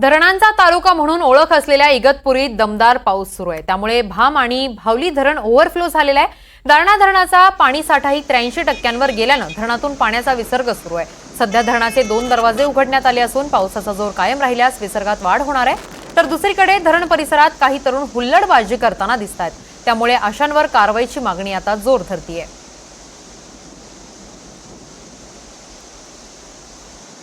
धरणांचा तालुका म्हणून ओळख असलेल्या इगतपुरीत दमदार पाऊस सुरू आहे. त्यामुळे भाम आणि भावली धरण ओव्हरफ्लो झालेलं आहे. दारणा धरणाचा पाणीसाठाही त्र्याऐंशी टक्क्यांवर गेल्यानं धरणातून पाण्याचा विसर्ग सुरू आहे. सध्या धरणाचे दोन दरवाजे उघडण्यात आले असून पावसाचा जोर कायम राहिल्यास विसर्गात वाढ होणार आहे. तर दुसरीकडे धरण परिसरात काही तरुण हुल्लडबाजी करताना दिसत आहेत त्यामुळे अशांवर कारवाईची मागणी आता जोर धरतीये.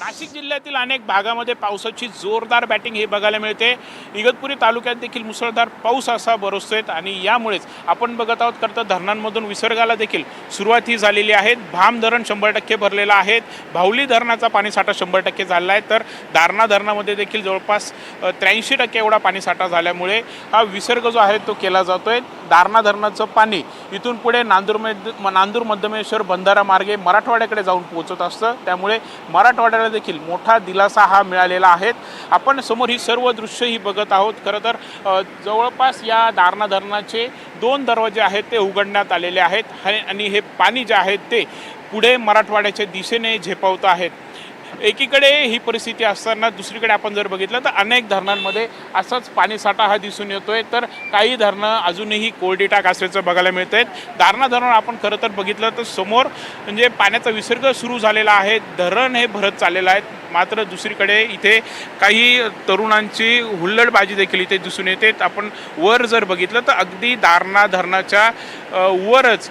नाशिक जिल्ह्यातील अनेक भागामध्ये पावसाची जोरदार बॅटिंग हे बघायला मिळते. इगतपुरी तालुक्यात देखील मुसळधार पाऊस असा बरसतोय आणि यामुळेच आपण बघत आहोत करता धरणांमधून विसर्गाला देखील सुरुवात ही झालेली आहे. भाम धरण शंभर टक्के भरलेलं आहे. भावली धरणाचा पाणीसाठा शंभर टक्के झालेला आहे. तर दारणा धरणामध्ये देखील जवळपास त्र्याऐंशी टक्के एवढा पाणीसाठा झाल्यामुळे हा विसर्ग जो आहे तो केला जातोय. दारणा धरणाचं पाणी इथून पुढे नांदूरमध्ये नांदूर मध्यमेश्वर बंधारा मार्गे मराठवाड्याकडे जाऊन पोहोचत असतं. त्यामुळे मराठवाड्याला देखील मोठा दिलासा हा मिळालेला आहे. आपण समोर ही सर्व दृश्य ही बघत आहोत. खरं तर जवळपास या दारणा धरणाचे दोन दरवाजे आहेत ते उघडण्यात आलेले आहेत. आणि- हे पाणी जे आहे ते पुढे मराठवाड्याच्या दिशेने झेपावतं आहेत. एकीकडे ही परिस्थिती असताना दुसरीकडे आपण जर बघितलं तर अनेक धरणांमध्ये असाच पाणीसाठा हा दिसून येतोय. तर काही धरणं अजूनही कोरडी टाक असल्याचं बघायला मिळत आहेत दारणा धरण आपण खरं तर बघितलं तर समोर म्हणजे पाण्याचा विसर्ग सुरू झालेला आहे. धरण हे भरत चाललेलं आहे. मात्र दुसरीकडे इथे काही तरुणांची हुल्लडबाजी देखील इथे दिसून येते. आपण वर जर बघितलं तर अगदी दारणा धरणाच्या वरच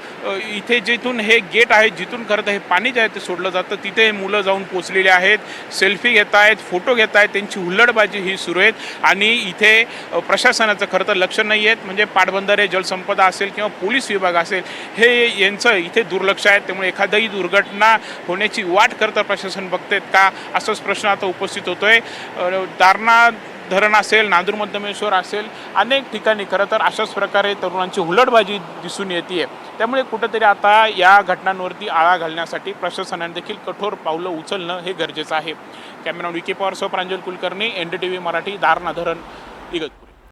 इथे जिथून हे गेट आहे जिथून खरं तर हे पाणी जे आहे ते सोडलं जातं. तिथे हे मुलं जाऊन पोचलेली आहेत सेल्फी घेत आहेत फोटो घेत आहेत त्यांची हुल्लडबाजी ही सुरू आहेत. आणि इथे प्रशासनाचं खरं तर लक्ष नाही आहेत. म्हणजे पाटबंधारे जलसंपदा असेल किंवा पोलीस विभाग असेल हे यांचं इथे दुर्लक्ष आहे. त्यामुळे एखादाही दुर्घटना होण्याची वाट करता प्रशासन बघतायत का? असाच प्रश्न आता उपस्थित होतोय. आहे दारणा धरण असेल नांदूर मध्यमेश्वर असेल अनेक ठिकाणी खरं तर अशाच प्रकारे तरुणांची हुलटबाजी दिसून येते त्यामुळे कुठंतरी आता या घटनांवरती आळा घालण्यासाठी प्रशासनाने देखील कठोर पावलं उचलणं हे गरजेचं आहे. कॅमेरा विके पॉवर सह Pranjal Kulkarni N D T V Marathi Darna धरण इगत